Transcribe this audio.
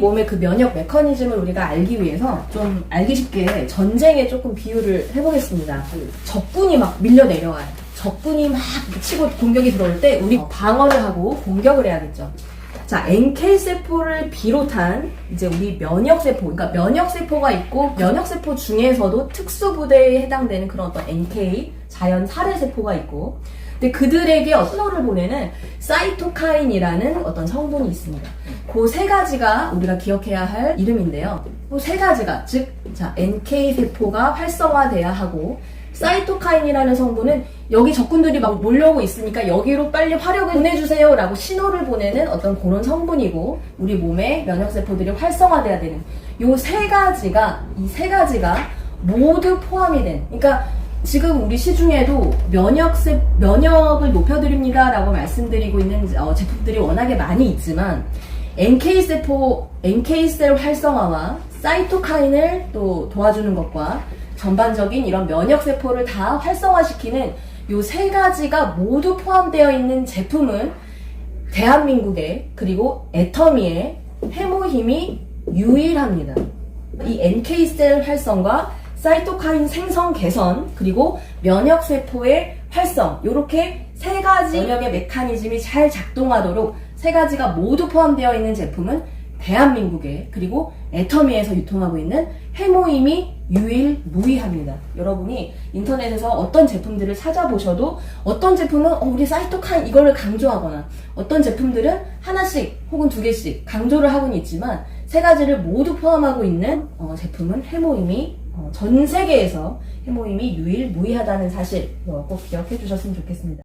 몸의 그 면역 메커니즘을 우리가 알기 위해서 좀 알기 쉽게 전쟁에 조금 비유를 해보겠습니다. 그 적군이 막 밀려 내려와요. 적군이 막 치고 공격이 들어올 때 우리 방어를 하고 공격을 해야겠죠. 자, NK 세포를 비롯한 이제 우리 면역 세포, 그러니까 면역 세포가 있고 면역 세포 중에서도 특수 부대에 해당되는 그런 어떤 NK 자연 살해 세포가 있고, 근데 그들에게 신호를 보내는 사이토카인이라는 어떤 성분이 있습니다. 그 세 가지가 우리가 기억해야 할 이름인데요. 그세 가지가 즉, 자 NK 세포가 활성화돼야 하고 사이토카인이라는 성분은 여기 적군들이 막 몰려오고 있으니까 여기로 빨리 화력을 보내주세요 라고 신호를 보내는 어떤 그런 성분이고 우리 몸에 면역세포들이 활성화돼야 되는 요 세 가지가 이 세 가지가 모두 포함이 된 그러니까 지금 우리 시중에도 면역세, 면역을 높여드립니다 라고 말씀드리고 있는 어, 제품들이 워낙에 많이 있지만 NK세포, NK셀 활성화와 사이토카인을 또 도와주는 것과 전반적인 이런 면역세포를 다 활성화시키는 요 세 가지가 모두 포함되어 있는 제품은 대한민국의 그리고 애터미의 해모힘이 유일합니다. 이 NK셀 활성과 사이토카인 생성 개선 그리고 면역 세포의 활성 이렇게 세 가지 면역의 메커니즘이 잘 작동하도록 세 가지가 모두 포함되어 있는 제품은 대한민국에 그리고 애터미에서 유통하고 있는 해모임이 유일무이합니다. 여러분이 인터넷에서 어떤 제품들을 찾아보셔도 어떤 제품은 어, 우리 사이토카인 이거를 강조하거나 어떤 제품들은 하나씩 혹은 두 개씩 강조를 하고는 있지만 세 가지를 모두 포함하고 있는 어, 제품은 해모임이 어, 전 세계에서 해모임이 유일무이하다는 사실 어, 꼭 기억해 주셨으면 좋겠습니다.